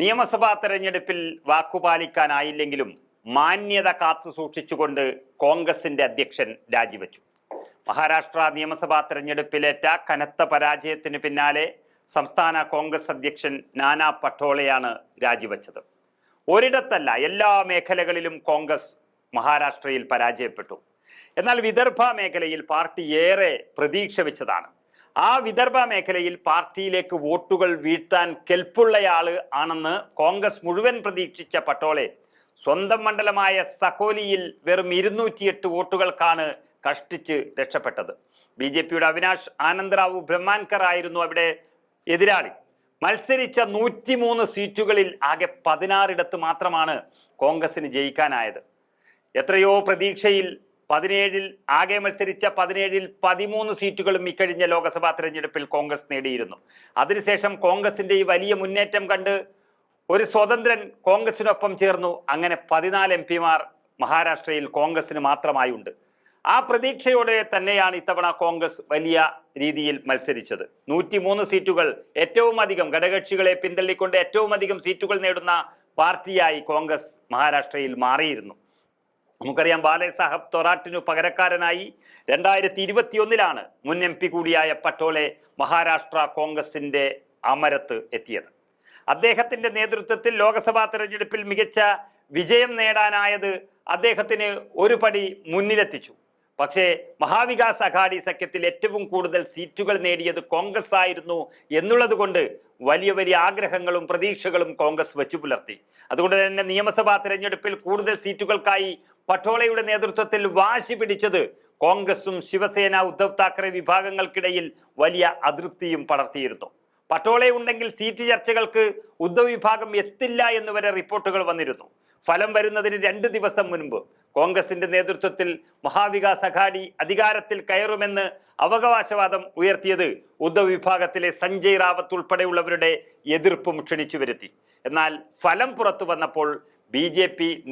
നിയമസഭാ തെരഞ്ഞെടുപ്പിൽ വാക്കുപാലിക്കാനായില്ലെങ്കിലും മാന്യത കാത്തു സൂക്ഷിച്ചുകൊണ്ട് കോൺഗ്രസിന്റെ അധ്യക്ഷൻ രാജിവെച്ചു. മഹാരാഷ്ട്ര നിയമസഭാ തെരഞ്ഞെടുപ്പിലേറ്റ കനത്ത പരാജയത്തിന് പിന്നാലെ സംസ്ഥാന കോൺഗ്രസ് അധ്യക്ഷൻ നാനാ പട്ടോളയാണ് രാജിവെച്ചത്. ഒരിടത്തല്ല എല്ലാ മേഖലകളിലും കോൺഗ്രസ് മഹാരാഷ്ട്രയിൽ പരാജയപ്പെട്ടു. എന്നാൽ വിദർഭ മേഖലയിൽ പാർട്ടി ഏറെ പ്രതീക്ഷ വെച്ചതാണ് ആ വിദർഭ മേഖലയിൽ പാർട്ടിയിലേക്ക് വോട്ടുകൾ വീഴ്ത്താൻ കെൽപ്പുള്ളയാൾ ആണെന്ന് കോൺഗ്രസ് മുഴുവൻ പ്രതീക്ഷിച്ച പട്ടോളെ. സ്വന്തം മണ്ഡലമായ സക്കോലിയിൽ വെറും ഇരുന്നൂറ്റിയെട്ട് വോട്ടുകൾക്കാണ് കഷ്ടിച്ച് രക്ഷപ്പെട്ടത്. ബി ജെ പിയുടെ അവിനാഷ് ആനന്ദ്റാവു ബ്രഹ്മാൻകർ ആയിരുന്നു അവിടെ എതിരാളി. മത്സരിച്ച നൂറ്റിമൂന്ന് സീറ്റുകളിൽ ആകെ പതിനാറിടത്ത് മാത്രമാണ് കോൺഗ്രസിന് ജയിക്കാനായത്. എത്രയോ പ്രതീക്ഷയിൽ പതിനേഴിൽ ആകെ മത്സരിച്ച പതിനേഴിൽ പതിമൂന്ന് സീറ്റുകളും ഇക്കഴിഞ്ഞ ലോക്സഭാ തെരഞ്ഞെടുപ്പിൽ കോൺഗ്രസ് നേടിയിരുന്നു. അതിനുശേഷം കോൺഗ്രസിന്റെ ഈ വലിയ മുന്നേറ്റം കണ്ട് ഒരു സ്വതന്ത്രൻ കോൺഗ്രസിനൊപ്പം ചേർന്നു. അങ്ങനെ പതിനാല് എം പിമാർ മഹാരാഷ്ട്രയിൽ കോൺഗ്രസിന് മാത്രമായി ഉണ്ട് ആ പ്രതീക്ഷയോടെ തന്നെയാണ് ഇത്തവണ കോൺഗ്രസ് വലിയ രീതിയിൽ മത്സരിച്ചത്. നൂറ്റിമൂന്ന് സീറ്റുകൾ ഏറ്റവും അധികം ഘടകകക്ഷികളെ പിന്തള്ളിക്കൊണ്ട് ഏറ്റവും അധികം സീറ്റുകൾ നേടുന്ന പാർട്ടിയായി കോൺഗ്രസ് മഹാരാഷ്ട്രയിൽ മാറിയിരുന്നു. നമുക്കറിയാം ബാലേ സാഹബ് തൊറാട്ടിനു പകരക്കാരനായി രണ്ടായിരത്തി ഇരുപത്തിയൊന്നിലാണ് മുൻ എം പി കൂടിയായ പട്ടോളെ മഹാരാഷ്ട്ര കോൺഗ്രസിന്റെ അമരത്ത് എത്തിയത്. അദ്ദേഹത്തിന്റെ നേതൃത്വത്തിൽ ലോക്സഭാ തെരഞ്ഞെടുപ്പിൽ മികച്ച വിജയം നേടാനായത് അദ്ദേഹത്തിന് ഒരു പടി മുന്നിലെത്തിച്ചു. പക്ഷേ മഹാവികാസ് അഘാഡി സഖ്യത്തിൽ ഏറ്റവും കൂടുതൽ സീറ്റുകൾ നേടിയത് കോൺഗ്രസ് ആയിരുന്നു എന്നുള്ളത് കൊണ്ട് വലിയ വലിയ ആഗ്രഹങ്ങളും പ്രതീക്ഷകളും കോൺഗ്രസ് വെച്ചു പുലർത്തി. അതുകൊണ്ട് തന്നെ നിയമസഭാ തെരഞ്ഞെടുപ്പിൽ കൂടുതൽ സീറ്റുകൾക്കായി പട്ടോളയുടെ നേതൃത്വത്തിൽ വാശി പിടിച്ചത് കോൺഗ്രസും ശിവസേന ഉദ്ധവ് താക്കറെ വിഭാഗങ്ങൾക്കിടയിൽ വലിയ അതൃപ്തിയും പടർത്തിയിരുന്നു. പട്ടോളെ ഉണ്ടെങ്കിൽ സീറ്റ് ചർച്ചകൾക്ക് ഉദ്ധവ് വിഭാഗം എത്തില്ല എന്ന് വരെ റിപ്പോർട്ടുകൾ വന്നിരുന്നു. ഫലം വരുന്നതിന് രണ്ട് ദിവസം മുൻപ് കോൺഗ്രസിന്റെ നേതൃത്വത്തിൽ മഹാവികാസ് അഘാടി അധികാരത്തിൽ കയറുമെന്ന് അവകാശവാദം ഉയർത്തിയത് ഉദ്ധവ് വിഭാഗത്തിലെ സഞ്ജയ് റാവത്ത് ഉൾപ്പെടെയുള്ളവരുടെ എതിർപ്പും ക്ഷണിച്ചു വരുത്തി. എന്നാൽ ഫലം പുറത്തു വന്നപ്പോൾ ബി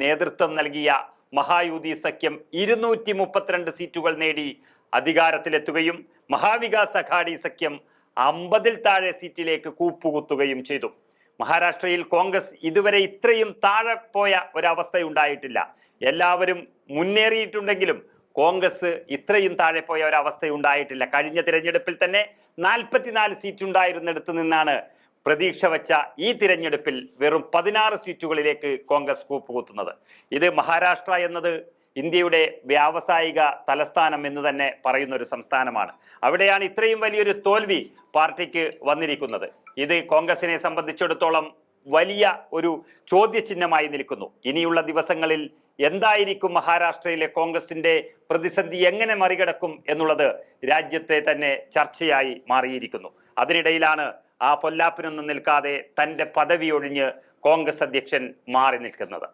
നേതൃത്വം നൽകിയ മഹായുതി സഖ്യം ഇരുന്നൂറ്റി മുപ്പത്തിരണ്ട് സീറ്റുകൾ നേടി അധികാരത്തിലെത്തുകയും മഹാവികാസ് അഘാഡി സഖ്യം അമ്പതിൽ താഴെ സീറ്റിലേക്ക് കൂപ്പുകുത്തുകയും ചെയ്തു. മഹാരാഷ്ട്രയിൽ കോൺഗ്രസ് ഇതുവരെ ഇത്രയും താഴെ പോയ ഒരവസ്ഥയുണ്ടായിട്ടില്ല. എല്ലാവരും മുന്നേറിയിട്ടുണ്ടെങ്കിലും കോൺഗ്രസ് ഇത്രയും താഴെ പോയ ഒരവസ്ഥയുണ്ടായിട്ടില്ല. കഴിഞ്ഞ തിരഞ്ഞെടുപ്പിൽ തന്നെ നാൽപ്പത്തിനാല് സീറ്റ് ഉണ്ടായിരുന്നിടത്ത് നിന്നാണ് പ്രതീക്ഷ വച്ച ഈ തിരഞ്ഞെടുപ്പിൽ വെറും പതിനാറ് സീറ്റുകളിലേക്ക് കോൺഗ്രസ് കൂപ്പ് കൂപ്പുകുത്തുന്നത്. ഇത് മഹാരാഷ്ട്ര എന്നത് ഇന്ത്യയുടെ വ്യാവസായിക തലസ്ഥാനം എന്ന് തന്നെ പറയുന്ന ഒരു സംസ്ഥാനമാണ്. അവിടെയാണ് ഇത്രയും വലിയൊരു തോൽവി പാർട്ടിക്ക് വന്നിരിക്കുന്നത്. ഇത് കോൺഗ്രസിനെ സംബന്ധിച്ചിടത്തോളം വലിയ ഒരു ചോദ്യചിഹ്നമായി നിൽക്കുന്നു. ഇനിയുള്ള ദിവസങ്ങളിൽ എന്തായിരിക്കും മഹാരാഷ്ട്രയിലെ കോൺഗ്രസിന്റെ പ്രതിസന്ധി എങ്ങനെ മറികടക്കും എന്നുള്ളത് രാജ്യത്തെ തന്നെ ചർച്ചയായി മാറിയിരിക്കുന്നു. അതിനിടയിലാണ് ആ പൊല്ലാപ്പിനൊന്നും നിൽക്കാതെ തന്റെ പദവി ഒഴിഞ്ഞ് കോൺഗ്രസ് അധ്യക്ഷൻ മാറി നിൽക്കുന്നത്.